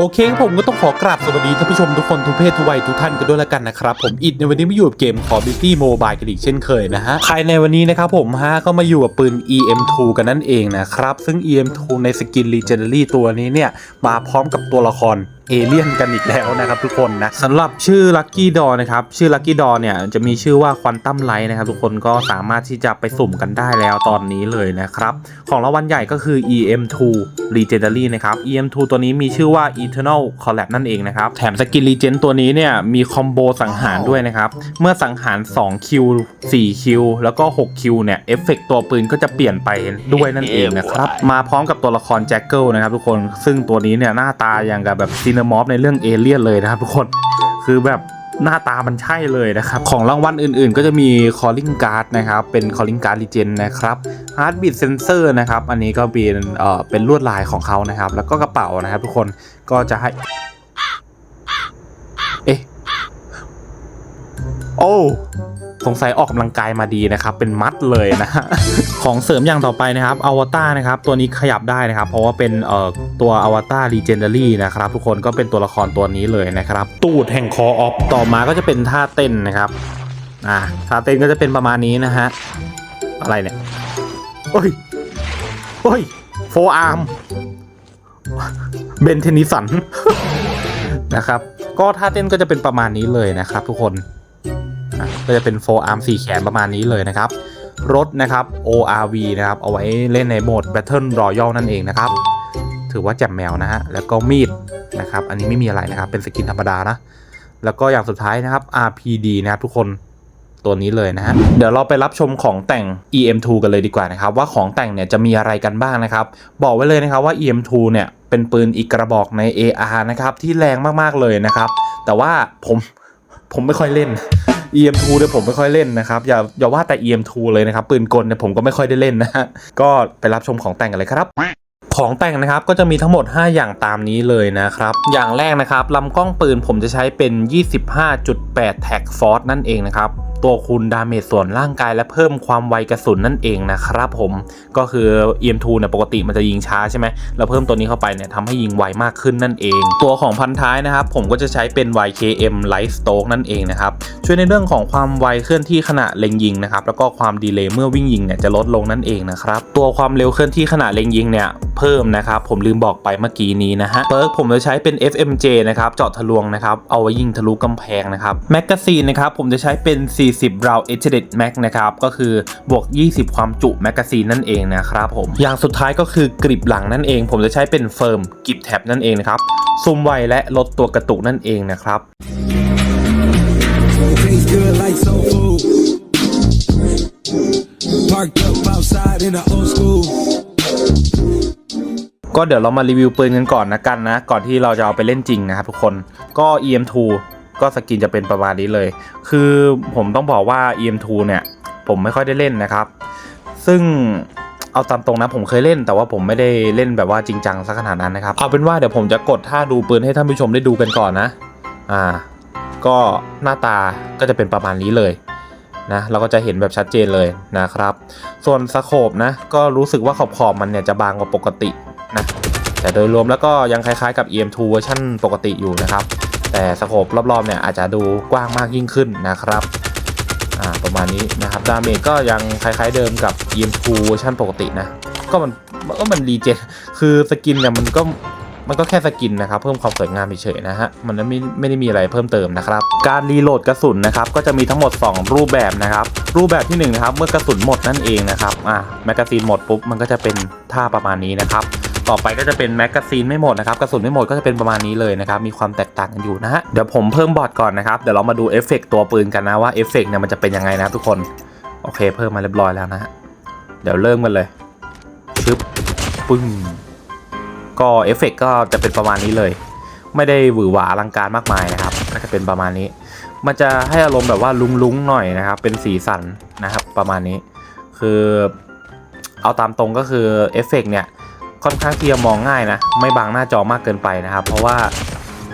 โอเคผมก็ต้องขอกราบสวัสดีท่านผู้ชมทุกคนทุกเพศทุกวัยทุกท่านกันด้วยแล้วกันนะครับ ผมอิดในวันนี้มาอยู่กับเกม Call of Duty Mobile กันอีกเช่นเคยนะฮะภายในวันนี้นะครับผมฮะก็มาอยู่กับปืน EM2 กันนั่นเองนะครับ ซึ่ง EM2 ในสกิน Legendary ตัวนี้เนี่ย มาพร้อมกับตัวละคร เอเลี่ยนกันอีกแล้วนะครับทุกคนนะสำหรับชื่อ Lucky Door นะครับชื่อ Lucky Door เนี่ยจะมีชื่อว่า Quantum Light นะครับทุกคนก็สามารถที่จะไปสุ่มกันได้แล้วตอนนี้เลยนะครับ ของรางวัลใหญ่ก็คือ EM2 Legendary นะครับ EM2 ตัวนี้มีชื่อว่า Eternal Collab นั่นเองนะครับ แถมสกิน Legend ตัวนี้เนี่ยมีคอมโบสังหารด้วยนะครับ เมื่อสังหาร2คิว4คิวแล้วก็6คิวเนี่ยเอฟเฟกตัวปืนก็จะเปลี่ยนไปด้วยนั่นเองนะครับมาพร้อมกับตัวละครแจ็คเกิลนะครับทุกคนซึ่งตัวนี้เนี่ยหน้าตาอย่างกับแบบซีนมอฟในเรื่องเอเลียนเลยนะครับทุกคนคือแบบหน้าตามันใช่เลยนะครับ ของรางวัลอื่นๆ ก็จะมี calling card นะครับ เป็น calling card legend นะครับ heartbeat sensor นะครับ อันนี้ก็เป็นเอ่อเป็นลวดลายของเขานะครับ แล้วก็กระเป๋านะครับทุกคนก็จะให้ เอ๊ะ โอ้สงสัยออกกำลังกายมาดีนะครับ เป็นมัดเลยนะ ของเสริมอย่างต่อไปนะครับอวตารนะครับตัวนี้ขยับได้นะครับ เพราะว่าเป็นเอ่อตัวอวตารรีเจนเดอรี่นะครับทุกคนก็เป็นตัวละครตัวนี้เลยนะครับ ตูดแห่งคอออฟต่อมาก็จะเป็นท่าเต้นนะครับอ่าท่าเต้นก็จะเป็นประมาณนี้นะฮะอะไรเนี่ยโอ้ยโอ้ยโฟอาร์มเบนเทนิสันนะครับก็ท่าเต้นก็จะเป็นประมาณนี้เลยนะครับ ทุกคนก็จะเป็น4 arm 4แขนประมาณนี้เลยนะครับ รถนะครับ ORV นะครับเอาไว้เล่นในโหมด Battle Royale นั่นเองนะครับ ถือว่าแจ่มแมวนะฮะแล้วก็มีดนะครับ อันนี้ไม่มีอะไรนะครับเป็นสกินธรรมดานะ แล้วก็อย่างสุดท้ายนะครับ RPD นะครับทุกคนตัวนี้เลยนะฮะเดี๋ยวเราไปรับชมของแต่ง EM2 กันเลยดีกว่านะครับ ว่าของแต่งเนี่ยจะมีอะไรกันบ้างนะครับ บอกไว้เลยนะครับว่า EM2 เนี่ยเป็นปืนอีกกระบอกใน AR นะครับที่แรงมากๆเลยนะครับ แต่ว่าผมผมไม่ค่อยเล่น EM2 เนี่ยผมไม่ค่อยเล่นนะครับอย่าอย่าว่าแต่ EM2 เลยนะครับปืนกลเนี่ยผมก็ไม่ค่อยได้เล่นนะฮะก็ไปรับชมของแต่งกันเลยครับ ของแต่งนะครับก็จะมีทั้งหมด 5 อย่างตามนี้เลยนะครับ อย่างแรกนะครับลำกล้องปืนผมจะใช้เป็น 25.8 แท็กฟอร์นั่นเองนะครับตัวคูณดาเมจส่วนร่างกายและเพิ่มความไวกระสุนนั่นเองนะครับผมก็คือ EM2 เนี่ยปกติมันจะยิงช้าใช่ไหมแล้วเพิ่มตัวนี้เข้าไปเนี่ยทำให้ยิงไวมากขึ้นนั่นเอง ตัวของพันท้ายนะครับ ผมก็จะใช้เป็น YKM Light Stoke นั่นเองนะครับช่วยในเรื่องของความไวเคลื่อนที่ขณะเล็งยิงนะครับแล้วก็ความดีเลย์เมื่อวิ่งยิงเนี่ยจะลดลงนั่นเองนะครับตัวความเร็วเคลื่อนที่ขณะเล็งยิงเนี่ยเพิ่มนะครับผมลืมบอกไปเมื่อกี้นี้นะฮะเปิร์กผมจะใช้เป็น FMJ นะครับเจาะทะลวงนะครับเอาไว้ยิงทะลุกำแพงนะครับแมกกาซีนนะครับผมจะใช้เป็น 40 round e d g e Max นะครับก็คือบวก 20 ความจุแมกกาซีนนั่นเองนะครับผมอย่างสุดท้ายก็คือกริบหลังนั่นเอง ผมจะใช้เป็นเฟิร์มกิบแท็บนั่นเองนะครับซูมไวและลดตัวกระตุกนั่นเองนะครับ Parked up outside in the old school. ก็เดี๋ยวเรามารีวิวปืนกันก่อนนะกันนะ ก่อนที่เราจะเอาไปเล่นจริงนะครับทุกคนก็ EM2 ก็สกินจะเป็นประมาณนี้เลย คือผมต้องบอกว่า EM2 เนี่ย ผมไม่ค่อยได้เล่นนะครับ ซึ่งเอาตามตรงนะผมเคยเล่นแต่ว่าผมไม่ได้เล่นแบบว่าจริงจังสักขนาดนั้นนะครับ เอาเป็นว่าเดี๋ยวผมจะกดท่าดูปืนให้ท่านผู้ชมได้ดูกันก่อนนะ อ่า ก็หน้าตาก็จะเป็นประมาณนี้เลยนะเราก็จะเห็นแบบชัดเจนเลยนะครับ ส่วนสโคปนะก็รู้สึกว่าขอบขอบมันเนี่ยจะบางกว่าปกติ นะแต่โดยรวมแล้วก็ยังคล้ายๆกับ EM2 เวอร์ชันปกติอยู่นะครับ แต่สโคปรอบๆเนี่ยอาจจะดูกว้างมากยิ่งขึ้นนะครับประมาณนี้นะครับดาเมจก็ยังคล้ายๆเดิมกับ EM2 เวอร์ชันปกตินะ ก็มันก็มันรีเจนคือสกินเนี่ยมันก็มันก็แค่สกินนะครับเพิ่มความสวยงามเฉยๆนะฮะมันไม่ไม่ได้มีอะไรเพิ่มเติมนะครับ การรีโหลดกระสุนนะครับก็จะมีทั้งหมด 2 รูปแบบนะครับ รูปแบบที่1นนะครับเมื่อกระสุนหมดนั่นเองนะครับอ่าแมกกาซีนหมดปุ๊บมันก็จะเป็นท่าประมาณนี้นะครับ ต่อไปก็จะเป็นแมกกาซีนไม่หมดนะครับกระสุนไม่หมดก็จะเป็นประมาณนี้เลยนะครับมีความแตกต่างกันอยู่นะฮะเดี๋ยวผมเพิ่มบอร์ดก่อนนะครับเดี๋ยวเรามาดูเอฟเฟกต์ตัวปืนกันนะว่าเอฟเฟกต์เนี่ยมันจะเป็นยังไงนะทุกคนโอเค เพิ่มมาเรียบร้อยแล้วนะฮะเดี๋ยวเริ่มกันเลยชึบปึ้งก็เอฟเฟกต์ก็จะเป็นประมาณนี้เลย ไม่ได้หวือหวาอลังการมากมายนะครับก็จะเป็นประมาณนี้ มันจะให้อารมณ์แบบว่าลุ้งๆหน่อยนะครับเป็นสีสันนะครับประมาณนี้ คือเอาตามตรงก็คือเอฟเฟกต์เนี่ย ค่อนข้างที่จะมองง่ายนะ ไม่บังหน้าจอมากเกินไปนะครับ เพราะว่า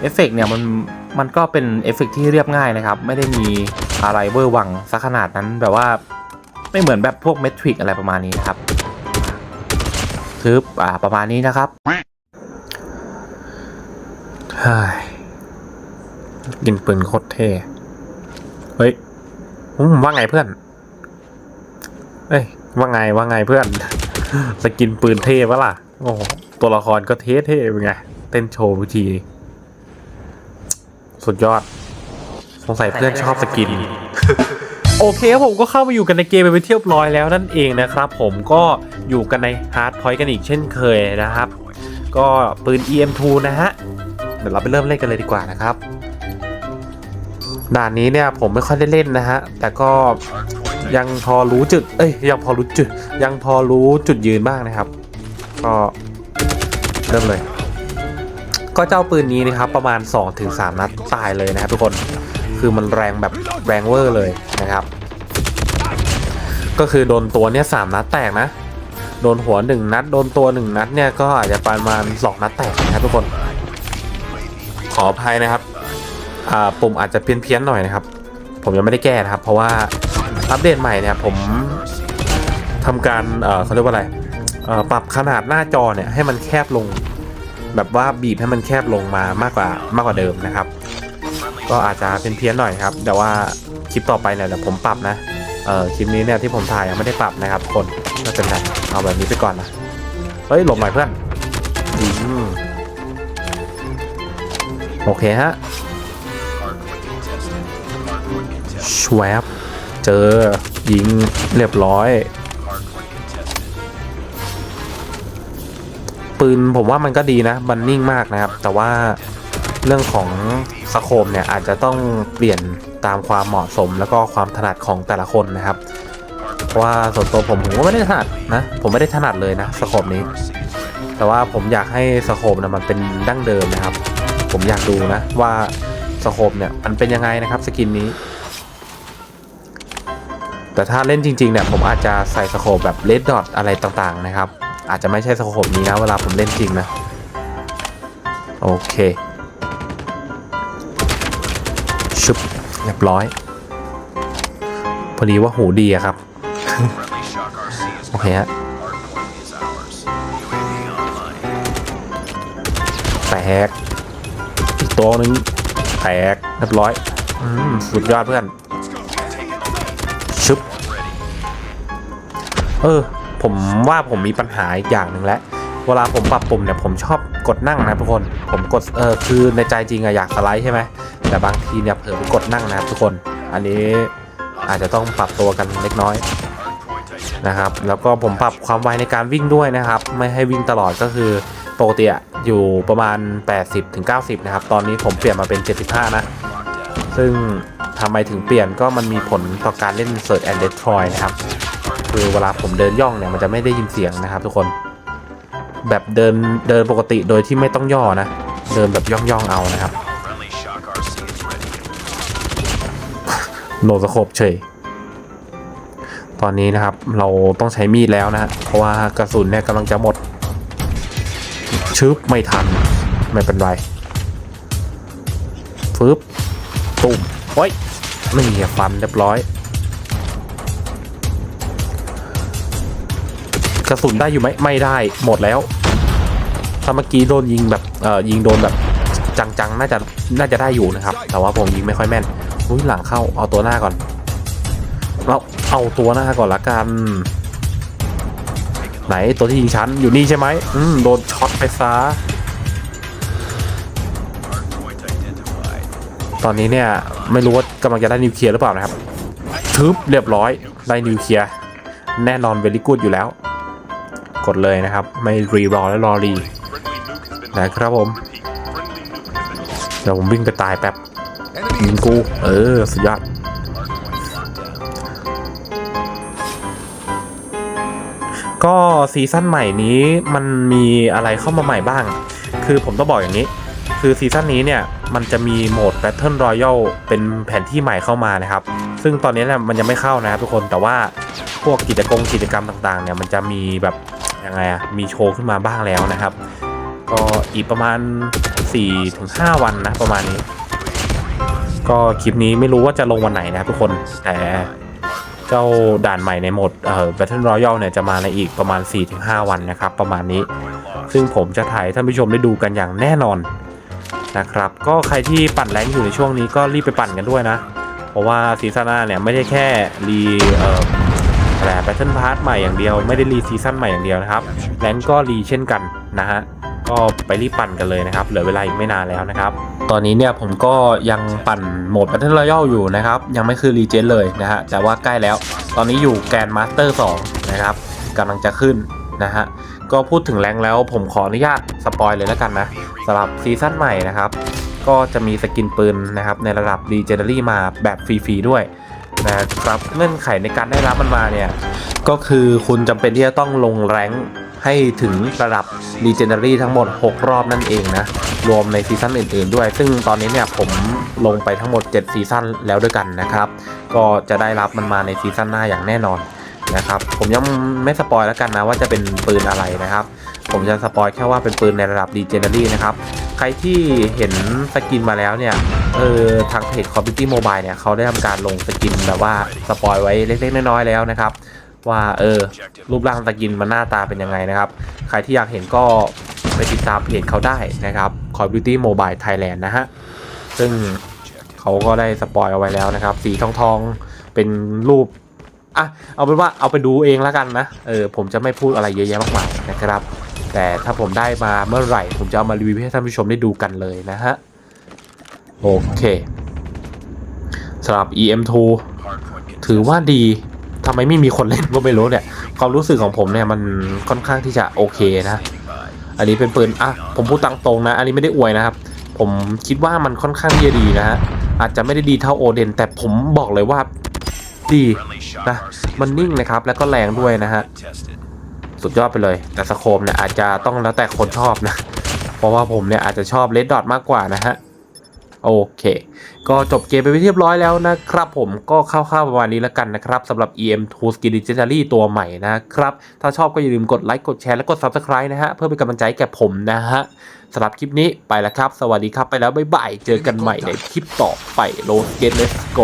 เอฟเฟกต์เนี่ยมันมันก็เป็นเอฟเฟกต์ที่เรียบง่ายนะครับ ไม่ได้มีอะไรเวอร์วังสักขนาดนั้นแบบว่าไม่เหมือนแบบพวกเมทริกอะไรประมาณนี้นะครับทึบอ่าประมาณนี้นะครับเฮ้ยยิงปืนโคตรเท่เฮ้ยอืมว่าไงเพื่อนเอ้ยว่าไงว่าไงเพื่อนสกินปืนเท่ปะล่ะโอ้โหตัวละครก็เท่เท่เป็นไง เต้นโชว์วิธีสุดยอด สงสัยเพื่อนชอบสกิน โอเคครับผมก็เข้ามาอยู่กันในเกมไปเที่ยวร้อยแล้วนั่นเองนะครับผมก็อยู่กันในฮาร์ดพอยต์กันอีกเช่นเคยนะครับ ก็ปืน EM2 นะฮะ เดี๋ยวเราไปเริ่มเล่นกันเลยดีกว่านะครับด่านนี้เนี่ยผมไม่ค่อยได้เล่นนะฮะ แต่ก็ยังพอรู้จุด เอ้ยยังพอรู้จุด ยังพอรู้จุดยืนบ้างนะครับ ก็เริ่มเลย ก็เจ้าปืนนี้นะครับประมาณ 2-3 นัดตายเลยนะครับทุกคนคือมันแรงแบบแรงเวอร์เลยนะครับ ก็คือโดนตัวเนี่ยสามนัดแตกนะ โดนหัวหนึ่งนัด โดนตัวหนึ่งนัดเนี่ยก็อาจจะประมาณสองนัดแตกนะครับทุกคน ขออภัยนะครับปุ่มอาจจะเพี้ยนๆหน่อยนะครับ ผมยังไม่ได้แก้นะครับ เพราะว่าอัปเดตใหม่เนี่ยผมทำการเอ่อเขาเรียกว่าอะไร ปรับขนาดหน้าจอเนี่ยให้มันแคบลง แบบว่าบีบให้มันแคบลงมามากกว่ามากกว่าเดิมนะครับ ก็อาจจะเป็นเพี้ยนๆหน่อยครับ แต่ว่าคลิปต่อไปเนี่ยเดี๋ยวผมปรับนะเอ่อคลิปนี้เนี่ยที่ผมถ่ายยังไม่ได้ปรับนะครับทุกคนไม่เป็นไรเอาแบบนี้ไปก่อนนะเฮ้ยหลบหน่อยเพื่อนอืมโอเคฮะชวบเจอยิงเรียบร้อย ปืนผมว่ามันก็ดีนะมันนิ่งมากนะครับ แต่ว่าเรื่องของสโคมเนี่ยอาจจะต้องเปลี่ยนตามความเหมาะสมแล้วก็ความถนัดของแต่ละคนนะครับ เพราะว่าส่วนตัวผมผมก็ไม่ได้ถนัดนะ ผมไม่ได้ถนัดเลยนะสโคมนี้ แต่ว่าผมอยากให้สโคมนะมันเป็นดั้งเดิมนะครับ ผมอยากดูนะว่าสโคมเนี่ยมันเป็นยังไงนะครับสกินนี้ แต่ถ้าเล่นจริงๆเนี่ยผมอาจจะใส่สโคปแบบเลดดอทอะไรต่างๆนะครับ อาจจะไม่ใช่สโคปนี้นะ เวลาผมเล่นจริงนะ โอเคชุบเรียบร้อย พอดีว่าหูดีอะครับ โอเคฮะแตกอีกตัวหนึงแตกเรียบร้อยสุดยอดเพื่อนชึบเออ ผมว่าผมมีปัญหาอีกอย่างหนึ่งแล้วเวลาผมปรับปุ่มเนี่ยผมชอบกดนั่งนะทุกคน ผมกดเออคือในใจจริงอะอยากสไลด์ใช่ไหมแต่บางทีเนี่ยเผลอไปกดนั่งนะทุกคน อันนี้อาจจะต้องปรับตัวกันเล็กน้อยนะครับ แล้วก็ผมปรับความไวในการวิ่งด้วยนะครับ ไม่ให้วิ่งตลอดก็คือปกติอะอยู่ประมาณ 80-90 นะครับ ตอนนี้ผมเปลี่ยนมาเป็น 75 นะ ซึ่งทำไมถึงเปลี่ยนก็มันมีผลต่อการเล่น Search and Destroy นะครับ คือเวลาผมเดินย่องเนี่ยมันจะไม่ได้ยินเสียงนะครับ ทุกคน แบบเดินเดินปกติโดยที่ไม่ต้องย่อนะ เดินแบบย่องย่องเอานะครับโนสโคปเฉยตอนนี้นะครับเราต้องใช้มีดแล้วนะเพราะว่ากระสุนเนี่ยกำลังจะหมดชึบไม่ทันไม่เป็นไรฟึบตุ่มโอ้ยไม่มีฟันเรียบร้อย กระสุนได้อยู่ไหมไม่ได้หมดแล้วถ้าเมื่อกี้โดนยิงแบบเอ่อยิงโดนแบบจังๆ น่าจะน่าจะได้อยู่นะครับ แต่ว่าผมยิงไม่ค่อยแม่นอุ้ยหลังเข้าเอาตัวหน้าก่อน เราเอาตัวหน้าก่อนละกัน ไหนตัวที่ยิงฉันอยู่นี่ใช่ไหมอืมโดนช็อตไปซะตอนนี้เนี่ยไม่รู้ว่ากำลังจะได้นิวเคลียร์หรือเปล่านะครับทึบเรียบร้อยได้นิวเคลียร์แน่นอนเวลิกูดอยู่แล้ว กดเลยนะครับ ไม่รีรอและรอรีนะครับผม เดี๋ยวผมวิ่งไปตายแป๊บยิงกู เออ สุดยอดก็ซีซั่นใหม่นี้มันมีอะไรเข้ามาใหม่บ้าง คือผมต้องบอกอย่างนี้ คือซีซั่นนี้เนี่ยมันจะมีโหมด Battle Royale เป็นแผนที่ใหม่เข้ามานะครับ ซึ่งตอนนี้เนี่ยมันยังไม่เข้านะครับทุกคน แต่ว่าพวกกิจกรรมกิจกรรมต่างๆเนี่ยมันจะมีแบบ ยังไงอะมีโชว์ขึ้นมาบ้างแล้วนะครับ ก็อีกประมาณ 4-5 วันนะประมาณนี้ ก็คลิปนี้ไม่รู้ว่าจะลงวันไหนนะทุกคนแต่เจ้าด่านใหม่ในโหมดเอ่อ Battle Royale เนี่ยจะมาในอีกประมาณ 4-5 วันนะครับ ประมาณนี้ ซึ่งผมจะถ่ายท่านผู้ชมได้ดูกันอย่างแน่นอนนะครับ ก็ใครที่ปั่นแรงอยู่ในช่วงนี้ก็รีบไปปั่นกันด้วยนะ เพราะว่าซีซั่นหน้าเนี่ยไม่ได้แค่รีเอ่อ อะไรแบทเทิลพาร์ทใหม่อย่างเดียวไม่ได้รีซีซั่นใหม่อย่างเดียวนะครับแรงก็รีเช่นกันนะฮะก็ไปรีบปั่นกันเลยนะครับ เหลือเวลาอีกไม่นานแล้วนะครับ ตอนนี้เนี่ยผมก็ยังปั่นโหมด Battle Royale อยู่นะครับ ยังไม่คือรีเจนเลยนะฮะ แต่ว่าใกล้แล้ว ตอนนี้อยู่แกนมาสเตอร์2นะครับกำลังจะขึ้นนะฮะ ก็พูดถึงแรงแล้วผมขออนุญาตสปอยเลยแล้วกันนะสำหรับซีซั่นใหม่นะครับ ก็จะมีสกินปืนนะครับในระดับ Legendary มาแบบฟรีๆด้วย นะครับเงื่อนไขในการได้รับมันมาเนี่ย ก็คือคุณจำเป็นที่จะต้องลงแรงให้ถึงระดับ Legendary ทั้งหมด 6 รอบนั่นเองนะ รวมในซีซั่นอื่นๆด้วย ซึ่งตอนนี้เนี่ยผมลงไปทั้งหมด 7 ซีซั่นแล้วด้วยกันนะครับ ก็จะได้รับมันมาในซีซั่นหน้าอย่างแน่นอนนะครับ ผมยังไม่สปอยแล้วกันนะว่าจะเป็นปืนอะไรนะครับ ผมจะสปอยแค่ว่าเป็นปืนในระดับ Legendary นะครับ ใครที่เห็นสกินมาแล้วเนี่ย เออทางเพจ c of Duty Mobile เนี่ยเขาได้ทำการลงสกินแบบว่าสปอยไว้เล็กๆน้อยๆแล้วนะครับ ว่าเออรูปร่างสกินมันหน้าตาเป็นยังไงนะครับ ใครที่อยากเห็นก็ไปติดตามเพจเขาได้นะครับ c of Duty Mobile Thailand นะฮะ ซึ่งเขาก็ได้สปอยเอาไว้แล้วนะครับ สีทองทองๆเป็นรูปอะเอาเป็นว่าเอาไปดูเองแล้วกันนะ เออผมจะไม่พูดอะไรเยอะแยะมากมายนะครับ แต่ถ้าผมได้มาเมื่อไหร่ ผมจะเอามารีวิวให้ท่านผู้ชมได้ดูกันเลยนะฮะ โอเคสำหรับ EM2 ถือว่าดีทำไมไม่มีคนเล่นก็ไม่รู้เนี่ย ความรู้สึกของผมเนี่ยมันค่อนข้างที่จะโอเคนะ อันนี้เป็นปืนอะผมพูดตามตรงนะ อันนี้ไม่ได้อวยนะครับ ผมคิดว่ามันค่อนข้างที่จะดีนะฮะ อาจจะไม่ได้ดีเท่าโอเดน แต่ผมบอกเลยว่าดีนะ มันนิ่งนะครับ แล้วก็แรงด้วยนะฮะ สุดยอดไปเลย แต่สโคมเนี่ยอาจจะต้องแล้วแต่คนชอบนะ เพราะว่าผมเนี่ยอาจจะชอบเลดดอทมากกว่านะฮะ โอเค ก็จบเกมไปเรียบร้อยแล้วนะครับผมก็คร่าวๆประมาณนี้แล้วกันนะครับสำหรับ EM2 Skin Legendary ตัวใหม่นะครับ ถ้าชอบก็อย่าลืมกดไลค์กดแชร์และกด Subscribe นะฮะ เพื่อเป็นกำลังใจแก่ผมนะฮะสำหรับคลิปนี้ไปแล้วครับ สวัสดีครับไปแล้วบ๊ายบายเจอกันใหม่ในคลิปต่อไปโลสเกตเลสโก